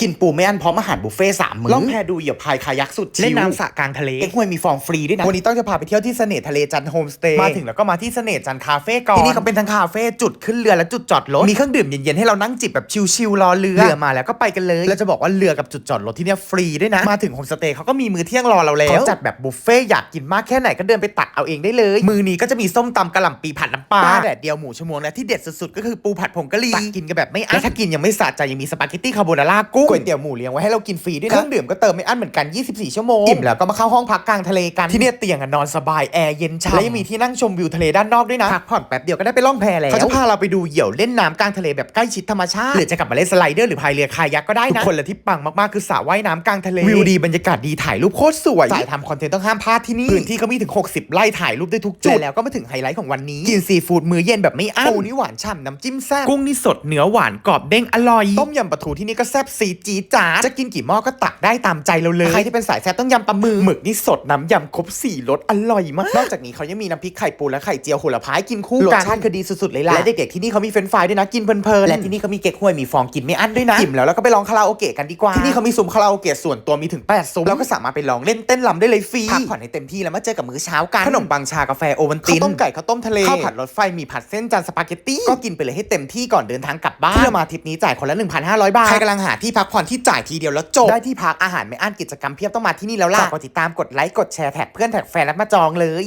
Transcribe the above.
กินปูไม่อั้นพร้อมอาหารบุฟเฟ่ต์สามมื้อล่องแพดูเหยียบพายคายักสุดชิลเล่นน้ำสระกลางทะเลเอ็กฮวยมีฟองฟรีด้วยนะวันนี้ต้องจะพาไปเที่ยวที่เสน่ห์ทะเลจันทร์โฮมสเตย์มามาถึถึงงแล้แล้ววก็มาที่เสน่ห์จันทร์คาเฟ่ก่อนที่นี่เขาเป็นทั้งคาเฟ่จุดขึ้นเรือและจุดจอดรถมีเครื่องดื่มเย็นๆให้เรานั่งจิบแบบชิลๆรอเรือเรือมาแล้วก็ไปกันเลยแล้วจะบอกว่าเรือกับจุดจอดรถที่เนี่ยฟรีด้วยนะมาถึงโฮมสเตย์เขาก็มีมื้อเที่ยงรอเราแล้วเขาจัดแบบบุฟเฟ่ต์อยากกินมากแค่ไหนก็เดินไปตักเอาเองได้เลย มือนี้ก็จะมีส้มตำกะหล่ำปีผัดน้ำปลาปลาแดดเดียวหมูชั่วโมงและที่เด็ดสุดๆก็คือปูผัดผงกะหรี่ตักกินกันแบบไม่อั้และนถ้ากินยังไม่สะใจยังมีสปาเกตตี้คาโบนาร่ากุ้งก๋วยเตี๋ยวหมูเลี้ยงไว้ให้เรากินฟรีด้วยเคนะรื่องดื่มก็เติมไม่อั้นเหมือนกัน 24 ชั่วโมงอิ่มแล้วก็มาเข้าห้องพักกลางทะเลกันที่เนี่ยเตียงอะนอนสบายแอร์เย็นฉ่ำและยังมีที่นั่งชมวิวทะเลด้านนอกด้วยนะพักผ่อนแป๊บเดียวก็ได้ไปล่องแพแล้วเขาจะพาเราไปดูเหยี่ยวเล่นน้ำกลางทะเลแบบใกล้ชิดธรรมชาติหรือจะกลับมาเล่นสไลเดอร์หรือพายเรือคายักก็ได้นะทุกคนและที่ปังมากๆคือสระว่ายน้ำกลางทะเลวิวดีบรรยากาศดีถ่ายรูปโคตรสวยสายทำคอนเทนต์ต้องห้ามพลาดที่นี่พื้นที่เขามีถึง 60ไร่ถ่ายรูปได้ทุกจุดแล้วก็มาถึงไฮไลท์ของวันนี้กินซีฟู้ดมื้อเย็นแบบไม่อั้นปูนี่หวานฉ่ำน้ำจิ้มแซ่บกุ้งนี่สดเนื้อหวานกรอบเด้งอร่อยต้มยำปลาทูที่นี่ก็แซ่บซีดจีดจ๋าจะกินกี่หม้อก็ตักได้ตามใจเราเลย ใครที่เป็นสายแซ่บต้องยำปลาหมึกหมึกนี่สดน้ำยำครบสี่รสอร่อยมาก นอกจากนี้เขายังมีน้ำพริกไข่ปูและไข่เจียวโหระพายกินคู่รสกันชาติคือดีสุดๆเลยล่ะและเด็กๆที่นี่เขามีเฟรนช์ฟรายด้วยนะกินเพลินๆและที่นี่เขามีเก๊กฮวยมีฟองกินไม่อั้นด้วยนะอิ่มแล้วเราก็ไปลองคาราโอเกะกันดีกว่าที่นี่เขามีซุ้มคาราโอเกะส่วนตัวมีถึง8ซุ้มแล้วก็สามารถไปลองเล่นเต้นรำได้เลยฟรีพักผ่อนให้เต็มที่แล้วมาเจอกับมื้อเช้ากันขนมปังชากาแฟโอวัลตินข้าวต้มไก่ข้าวต้มทะเลข้าวผัดรถไฟมีผัดเส้นจานสปาเกตตี้ก็กินไปเลยให้เต็มที่ก่อนเดินทางกลับบ้านที่เรามาทริปนี้จ่ายคนละ1,500 บาทใครกำลังหาที่พักผ่อนที่จ่ายทีเดียวแล้วจบ ได้ที่พักอาหารไม่อั้นกิจกรรมเพียบต้องมาที่นี่แล้วล่ะฝากกดติดตามกดไลค์กดแชร์แท็กเพื่อนแท็กแฟนแล้วมาจองเลย